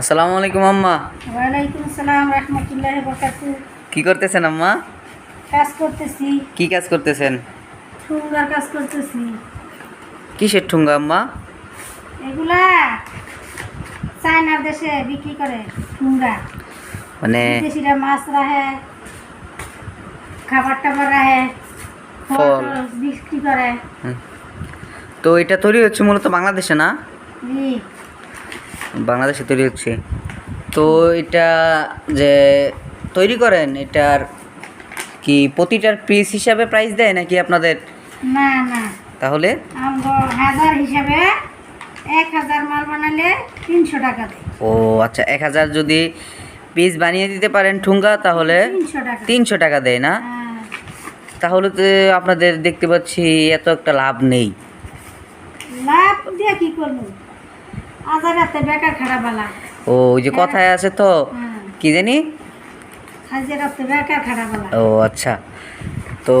আসসালামু আলাইকুম আম্মা। ওয়ালাইকুম আসসালাম রহমতুল্লাহ বরকাতু কি করতেছেন আম্মা? কাজ করতেছি। কি কাজ করতেছেন? ঠুঙ্গার কাজ করতেছি। কিসের ঠুঙ্গা আম্মা? এগুলা চায়নার দেশে বিক্রি করে ঠুঙ্গা। মানে বিদেশিরা মাছ রাহে খাবার টাবার রাহে ফল। ফল। বিক্রি করে। তো এটা তৈরি হচ্ছে মূলত বাংলাদেশে না? জি। বাংলাদেশে তৈরি হচ্ছে। তো এটা যে তৈরি করেন এটার কি প্রতিটার পিস হিসাবে প্রাইস দেয় নাকি আপনাদের? না না। তাহলে? হাজার হিসাবে এক হাজার মাল বানালে তিনশো টাকা দেয়। ও আচ্ছা এক হাজার যদি পিস বানিয়ে দিতে পারেন ঠুঙ্গা তাহলে তিনশো টাকা দেয় না? হ্যাঁ। তাহলে তো আপনাদের দেখতে পাচ্ছি এত একটা লাভ নেই। লাভ দিয়ে কি করব? আজার রাতে বেকার খারাপ বালা ও ওই যে কথায় আছে তো? হ্যাঁ। কি জানি? হাজির রাতে বেকার খারাপ বালা ও আচ্ছা। তো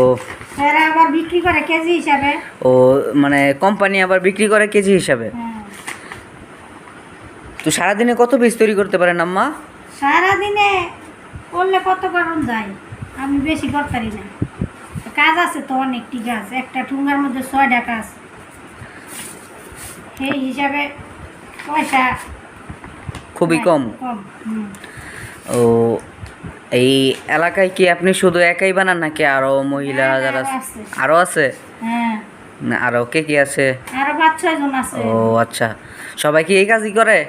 এরা আবার বিক্রি করে কেজি হিসাবে। ও মানে কোম্পানি আবার বিক্রি করে কেজি হিসাবে? হ্যাঁ। তো সারাদিনে কত পিস তৈরি করতে পারেন আম্মা? সারাদিনে করলে কত কারণ যায়? আমি বেশি করতে পারি না। কাজ আছে তো অনেকটি কাজ। একটা ঠুঙ্গার মধ্যে ছয়টা কাজ। সেই হিসাবে পয়সা। খুবই কম। কম ও এই এলাকায় কি আপনি শুধু একাই বানান নাকি আরও মহিলা যারা আরও আছে। আরও আছে? হ্যাঁ। আরও কে কি আছে? আরও পাঁচ আছে। ও আচ্ছা। সবাই কি এই কাজই করে?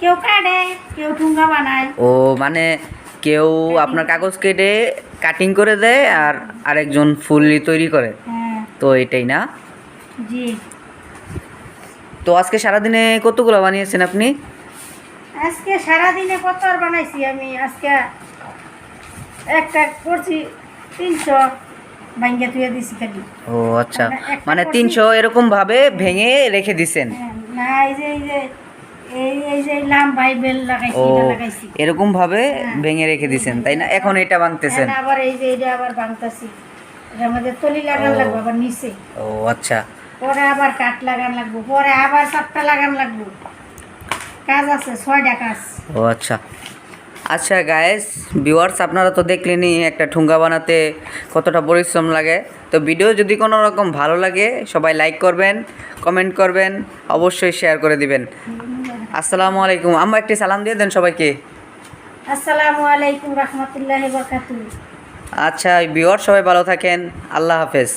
কেউ কাটে কেউ ঠুঙ্গা বানায়। ও মানে কেউ আপনার কাগজ কেটে কাটিং করে দেয় আর আরেকজন ফুললি তৈরি করে। হ্যাঁ। তো এটাই না? জি। তো আজকে সারাদিনে কতগুলো বানিয়েছেন আপনি? আজকে সারাদিনে কত আর বানাইছি আমি? আজকে একটা করছি তিনশো ভাঙ্গা তুই দিছি খালি। ও আচ্ছা। মানে। তিনশো এরকম ভাবে ভেঙে রেখে দিছেন? হ্যাঁ, না এই যে এই যে এরকম ভাবে হ্যাঁ। ভেঙে রেখে দিছেন তাই না? এখন এটা ভাঙতেছেন আবার এই যে এটা আবার ভাঙতাছি মধ্যে তলি লাগান ও। লাগবো আবার নিচে। ও আচ্ছা। পরে আবার কাঠ লাগান লাগবো পরে আবার চারটা লাগান লাগবো। কাজ আছে ছয়টা কাজ। ও আচ্ছা। আচ্ছা গায়েস ভিউয়ার্স আপনারা তো দেখলেনই একটা ঠুঙ্গা বানাতে কতটা পরিশ্রম লাগে। তো ভিডিও যদি কোনো রকম ভালো লাগে সবাই লাইক করবেন কমেন্ট করবেন অবশ্যই শেয়ার করে দিবেন। আসসালামু আলাইকুম। আম্মা একটি সালাম দিয়ে দেন সবাইকে। আসসালামু আলাইকুম রহমতুল্লাহ আচ্ছা ভিউয়ার সবাই ভালো থাকেন। আল্লাহ হাফেজ।